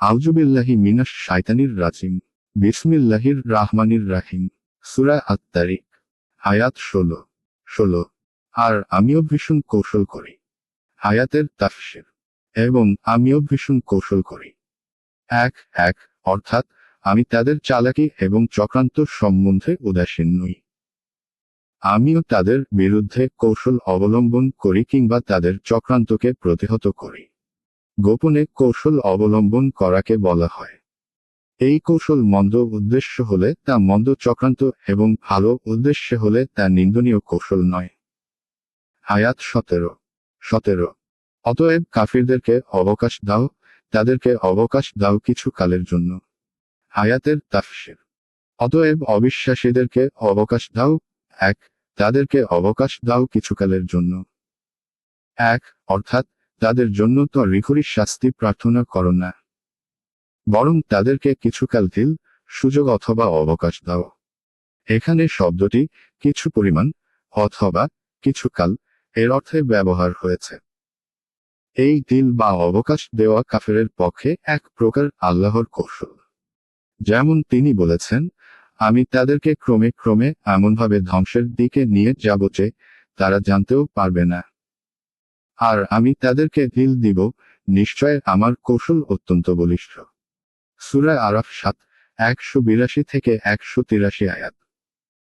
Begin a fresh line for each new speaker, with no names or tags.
আউজুবিল্লাহি মিনাস শাইতানির রাজিম। বিসমিল্লাহির রাহমানির রাহিম। সুরা আত্মারিক আয়াত ষোলো। ষোলো। আর আমিও ভীষণ কৌশল করি। আয়াতের তাফসির। এবং আমিও ভীষণ কৌশল করি। এক এক, অর্থাৎ আমি তাদের চালাকি এবং চক্রান্ত সম্বন্ধে উদাসীন নই। আমিও তাদের বিরুদ্ধে কৌশল অবলম্বন করি কিংবা তাদের চক্রান্তকে প্রতিহত করি। গোপনে কৌশল অবলম্বন করাকে বলা হয়। এই কৌশল মন্দ উদ্দেশ্য হলে তা মন্দ চক্রান্ত এবং ভালো উদ্দেশ্যে হলে তা নিন্দনীয় কৌশল নয়। আয়াত সতেরো। সতেরো। অতএব কাফিরদেরকে অবকাশ দাও, তাদেরকে অবকাশ দাও কিছু কালের জন্য। আয়াতের তাফসির। অতএব অবিশ্বাসীদেরকে অবকাশ দাও, এক, তাদেরকে অবকাশ দাও কিছুকালের জন্য। এক, অর্থাৎ তাদের জন্য তো রিখুরি শাস্তি প্রার্থনা করো না। বরং তাদেরকে কিছুকাল দিল সুযোগ অথবা অবকাশ দাও। এখানে শব্দটি কিছু পরিমাণ, অথবা কিছুকাল, এর অর্থে ব্যবহার হয়েছে। এই দিল বা অবকাশ দেওয়া কাফেরের পক্ষে এক প্রকার আল্লাহর কৌশল। যেমন তিনি বলেছেন, আমি তাদেরকে ক্রমে ক্রমে এমনভাবে ধ্বংসের দিকে নিয়ে যাব যে তারা জানতেও পারবে না। আর আমি তাদেরকে ঢিল দিব, নিশ্চয় আমার কৌশল অত্যন্ত বলিষ্ঠ। সুরা আরফ সাত, একশো বিরাশি থেকে একশো তিরাশি আয়াত।